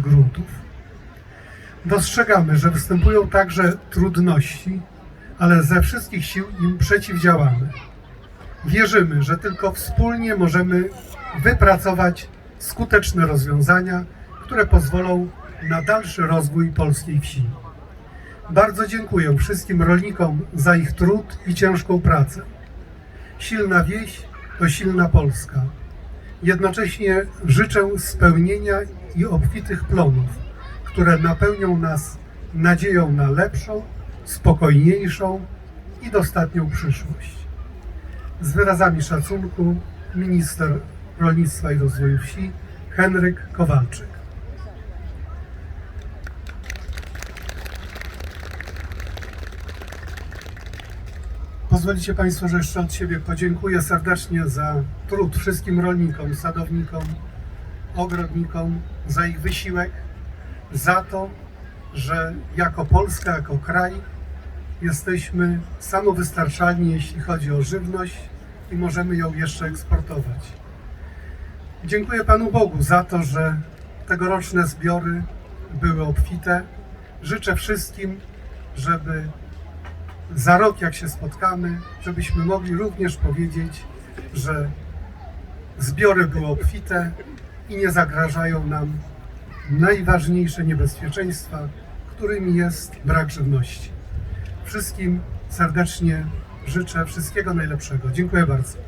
gruntów. Dostrzegamy, że występują także trudności, ale ze wszystkich sił im przeciwdziałamy. Wierzymy, że tylko wspólnie możemy wypracować skuteczne rozwiązania, które pozwolą na dalszy rozwój polskiej wsi. Bardzo dziękuję wszystkim rolnikom za ich trud i ciężką pracę. Silna wieś to silna Polska. Jednocześnie życzę spełnienia i obfitych plonów, które napełnią nas nadzieją na lepszą, spokojniejszą i dostatnią przyszłość. Z wyrazami szacunku minister rolnictwa i rozwoju wsi Henryk Kowalczyk. Pozwolicie Państwo, że jeszcze od siebie podziękuję serdecznie za trud wszystkim rolnikom, sadownikom, ogrodnikom, za ich wysiłek, za to, że jako Polska, jako kraj jesteśmy samowystarczalni, jeśli chodzi o żywność i możemy ją jeszcze eksportować. Dziękuję Panu Bogu za to, że tegoroczne zbiory były obfite. Życzę wszystkim, żeby za rok, jak się spotkamy, żebyśmy mogli również powiedzieć, że zbiory były obfite i nie zagrażają nam najważniejsze niebezpieczeństwa, którymi jest brak żywności. Wszystkim serdecznie życzę wszystkiego najlepszego. Dziękuję bardzo.